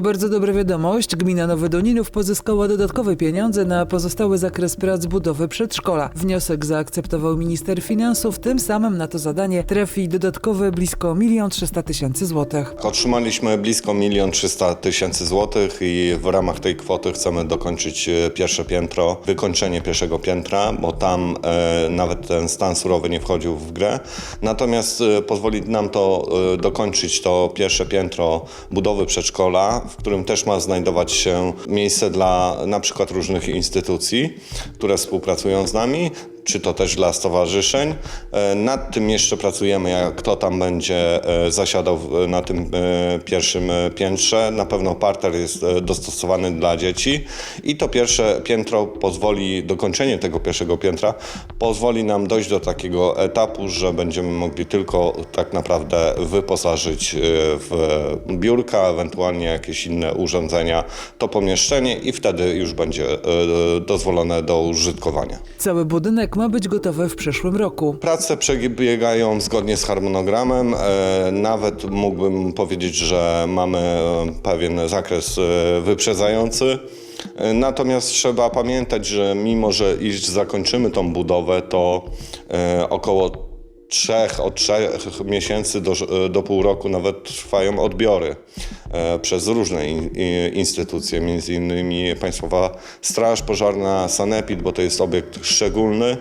Bardzo dobra wiadomość. Gmina Nowy Doninów pozyskała dodatkowe pieniądze na pozostały zakres prac budowy przedszkola. Wniosek zaakceptował minister finansów, tym samym na to zadanie trafi dodatkowe blisko 1 300 tysięcy złotych. Otrzymaliśmy blisko 1 300 tysięcy złotych i w ramach tej kwoty chcemy dokończyć e, pierwsze piętro, wykończenie pierwszego piętra, bo tam e, nawet ten stan surowy nie wchodził w grę. Natomiast e, pozwoli nam to e, dokończyć to pierwsze piętro budowy przedszkola, w którym też ma znajdować się miejsce dla na przykład różnych instytucji, które współpracują z nami czy to też dla stowarzyszeń. E, Nad tym jeszcze pracujemy, jak kto tam będzie e, zasiadał na tym e, pierwszym piętrze. Na pewno parter jest dostosowany dla dzieci i to pierwsze piętro pozwoli, dokończenie tego pierwszego piętra pozwoli nam dojść do takiego etapu, że będziemy mogli tylko tak naprawdę wyposażyć w biurka, ewentualnie jakieś inne urządzenia to pomieszczenie i wtedy już będzie dozwolone do użytkowania. Cały budynek ma być gotowy w przyszłym roku. Prace przebiegają zgodnie z harmonogramem. E, Nawet mógłbym powiedzieć, że mamy e, pewien zakres e, wyprzedzający. Natomiast trzeba pamiętać, że mimo, że iż zakończymy tą budowę, to około trzech, od trzech miesięcy do, do pół roku nawet trwają odbiory przez różne instytucje, między innymi Państwowa Straż Pożarna, Sanepid, bo to jest obiekt szczególny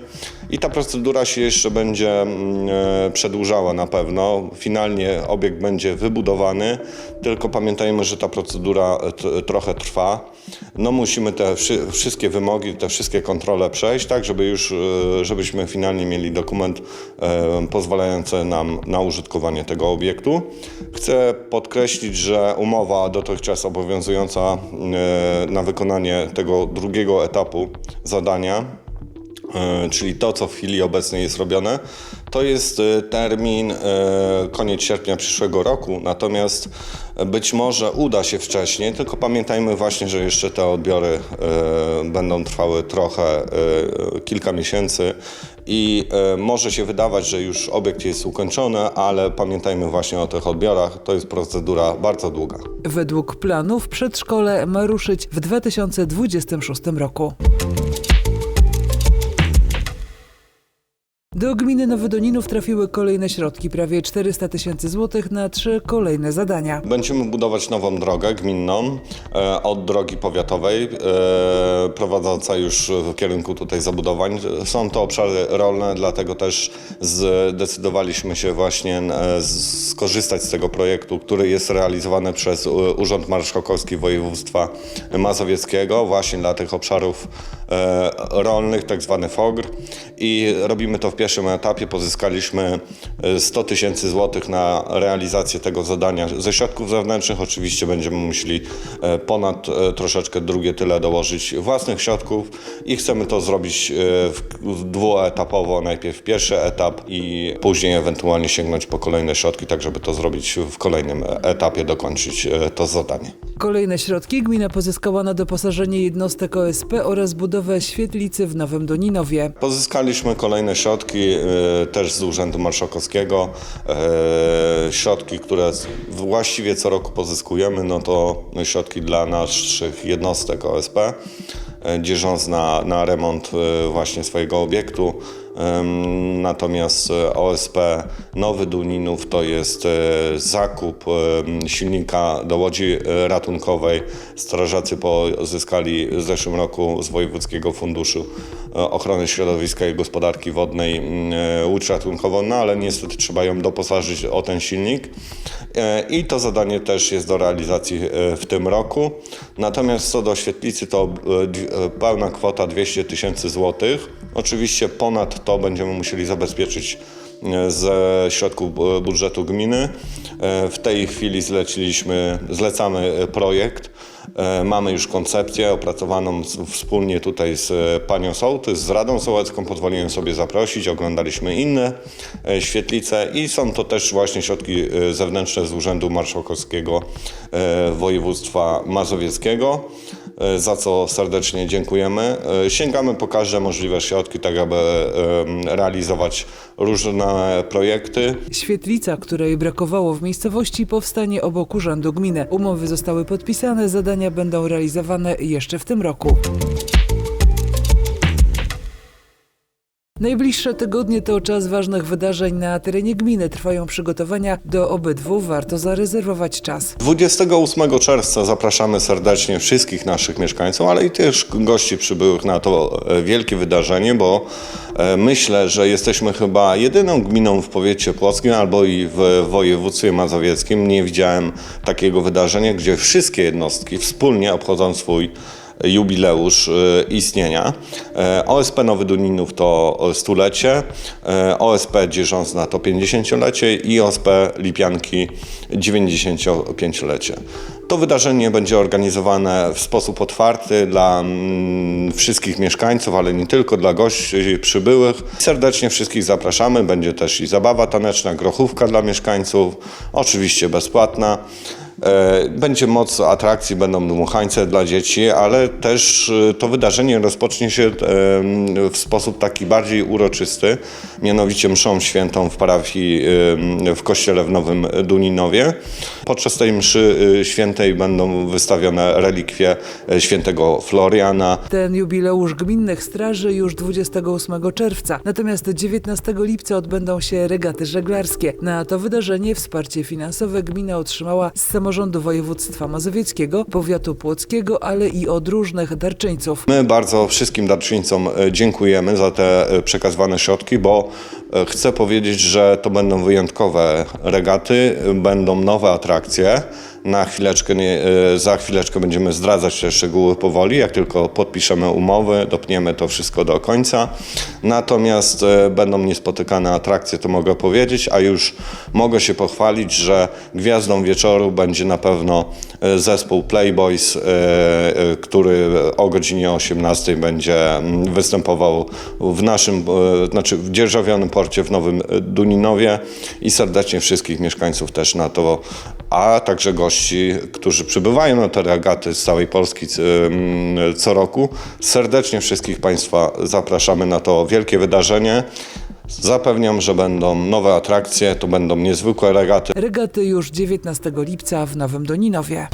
i ta procedura się jeszcze będzie mm, e, przedłużała na pewno. Finalnie obiekt będzie wybudowany, tylko pamiętajmy, że ta procedura e, trochę trwa. No musimy te wszy, wszystkie wymogi, te wszystkie kontrole przejść, tak żeby już, e, żebyśmy finalnie mieli dokument e, pozwalający nam na użytkowanie tego obiektu. Chcę podkreślić, że umowa dotychczas obowiązująca e, na wykonanie tego drugiego etapu zadania czyli to, co w chwili obecnej jest robione, to jest e, termin e, koniec sierpnia przyszłego roku, natomiast być może uda się wcześniej, tylko pamiętajmy właśnie, że jeszcze te odbiory e, będą trwały trochę, e, kilka miesięcy i e, może się wydawać, że już obiekt jest ukończony, ale pamiętajmy właśnie o tych odbiorach, to jest procedura bardzo długa. Według planów przedszkole ma ruszyć w 2026 roku. Do gminy Nowy Doninów trafiły kolejne środki, prawie 400 tysięcy złotych na trzy kolejne zadania. Będziemy budować nową drogę gminną od drogi powiatowej, e, prowadząca już w kierunku tutaj zabudowań. Są to obszary rolne, dlatego też zdecydowaliśmy się właśnie e, skorzystać z tego projektu, który jest realizowany przez e, Urząd Marszałkowski Województwa Mazowieckiego właśnie dla tych obszarów e, rolnych, tak zwany FOGR i robimy to w pierwszym etapie. Pozyskaliśmy e, 100 tysięcy złotych na realizację tego zadania ze środków zewnętrznych. Oczywiście będziemy musieli e, ponad e, troszeczkę drugie tyle dołożyć własnych środków i chcemy to zrobić e, dwuetapowo. Najpierw pierwszy etap i później ewentualnie sięgnąć po kolejne środki, tak żeby to zrobić w kolejnym etapie, dokończyć e, to zadanie. Kolejne środki gmina pozyskała na doposażenie jednostek OSP oraz budowę świetlicy w Nowym Doninowie. Pozyskaliśmy kolejne środki też z Urzędu Marszałkowskiego. Środki, które właściwie co roku pozyskujemy, no to środki dla naszych jednostek OSP, e, dzierżąc na, na remont e, właśnie swojego obiektu. Natomiast e, OSP Nowy Duninów to jest e, zakup em, silnika do łodzi e, ratunkowej. Strażacy pozyskali w zeszłym roku z Wojewódzkiego Funduszu e, Ochrony Środowiska i Gospodarki Wodnej e, łódź ratunkową, no ale niestety trzeba ją doposażyć o ten silnik. E, I to zadanie też jest do realizacji e, w tym roku. Natomiast co do świetlicy, to e, e, pełna kwota 200 tysięcy złotych. Oczywiście ponad to będziemy musieli zabezpieczyć e, ze środków budżetu gminy. E, W tej chwili zleciliśmy, zlecamy projekt. E, Mamy już koncepcję opracowaną wspólnie tutaj z panią Sołtys, z Radą Sołecką. Pozwoliłem sobie zaprosić, oglądaliśmy inne świetlice i są to też właśnie środki zewnętrzne z Urzędu Marszałkowskiego Województwa Mazowieckiego. E, za co serdecznie dziękujemy. E, Sięgamy po każde możliwe środki, tak aby realizować różne projekty. Świetlica, której brakowało w miejscowości, powstanie obok urzędu gminy. Umowy zostały podpisane, zadania będą realizowane jeszcze w tym roku. Najbliższe tygodnie to czas ważnych wydarzeń na terenie gminy. Trwają przygotowania do obydwu, warto zarezerwować czas. 28 czerwca zapraszamy serdecznie wszystkich naszych mieszkańców, ale i też gości przybyłych na to e, wielkie wydarzenie, bo e, myślę, że jesteśmy chyba jedyną gminą w powiecie płockim albo i w województwie mazowieckim. Nie widziałem takiego wydarzenia, gdzie wszystkie jednostki wspólnie obchodzą swój jubileusz e, istnienia. E, OSP Nowy Duninów to stulecie, e, OSP Dzierżąsna to 50-lecie i OSP Lipianki 95-lecie. To wydarzenie będzie organizowane w sposób otwarty dla mm, wszystkich mieszkańców, ale nie tylko dla gości przybyłych. Serdecznie wszystkich zapraszamy. Będzie też i zabawa taneczna, grochówka dla mieszkańców, oczywiście bezpłatna. E, Będzie moc atrakcji, będą dmuchańce dla dzieci, ale też e, to wydarzenie rozpocznie się e, w sposób taki bardziej uroczysty, mianowicie mszą świętą w parafii w kościele w Nowym Duninowie. Podczas tej mszy świętej będą wystawione relikwie świętego Floriana, Ten jubileusz gminnych straży już 28 czerwca, natomiast 19 lipca odbędą się regaty żeglarskie. Na to wydarzenie wsparcie finansowe gmina otrzymała z samorządu województwa mazowieckiego, powiatu płockiego, ale i od różnych darczyńców. My bardzo wszystkim darczyńcom e, dziękujemy za te e, przekazywane środki, bo e, chcę powiedzieć, że to będą wyjątkowe regaty, będą nowe atrakcje. Na chwileczkę, nie, e, za chwileczkę będziemy zdradzać te szczegóły powoli, jak tylko podpiszemy umowy, dopniemy to wszystko do końca. Natomiast e, będą niespotykane atrakcje, to mogę powiedzieć, a już mogę się pochwalić, że gwiazdą wieczoru będzie na pewno e, zespół Playboys, który o godzinie 18 będzie mm, występował w naszym, znaczy w dzierżawionym porcie w Nowym Duninowie. I serdecznie wszystkich mieszkańców też na to, a także gości, którzy przybywają na te regaty z całej Polski co roku. Serdecznie wszystkich Państwa zapraszamy na to wielkie wydarzenie. Zapewniam, że będą nowe atrakcje, to będą niezwykłe regaty. Regaty już 19 lipca w Nowym Doninowie.